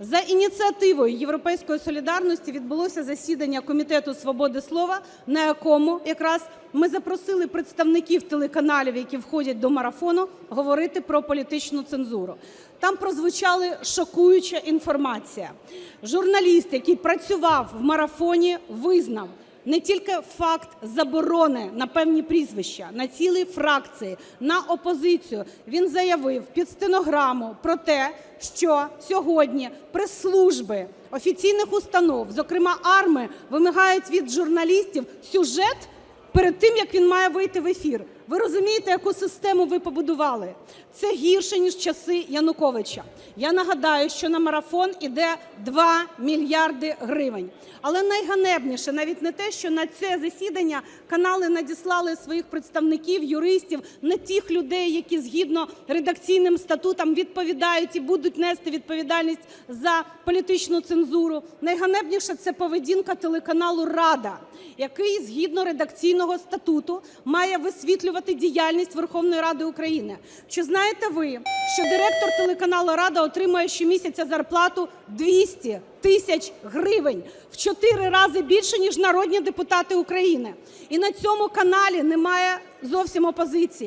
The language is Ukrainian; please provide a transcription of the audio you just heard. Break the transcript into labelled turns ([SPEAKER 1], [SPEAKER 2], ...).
[SPEAKER 1] За ініціативою "Європейської солідарності" відбулося засідання Комітету свободи слова, на якому якраз ми запросили представників телеканалів, які входять до марафону, говорити про політичну цензуру. Там прозвучала шокуюча інформація. Журналіст, який працював в марафоні, визнав не тільки факт заборони на певні прізвища, на цілі фракції, на опозицію. Він заявив під стенограму про те, що сьогодні прес-служби офіційних установ, зокрема АРМИ, вимагають від журналістів сюжет перед тим, як він має вийти в ефір. Ви розумієте, яку систему ви побудували? Це гірше, ніж часи Януковича. Я нагадаю, що на марафон іде 2 мільярди гривень. Але найганебніше навіть не те, що на це засідання канали надіслали своїх представників, юристів, не тих людей, які згідно редакційним статутам відповідають і будуть нести відповідальність за політичну цензуру. Найганебніше – це поведінка телеканалу "Рада", який згідно редакційного статуту має висвітлювати діяльність Верховної Ради України. Чи знаєте ви, що директор телеканалу "Рада" отримує щомісяця зарплату 200 тисяч гривень – в чотири рази більше, ніж народні депутати України. І на цьому каналі немає зовсім опозиції.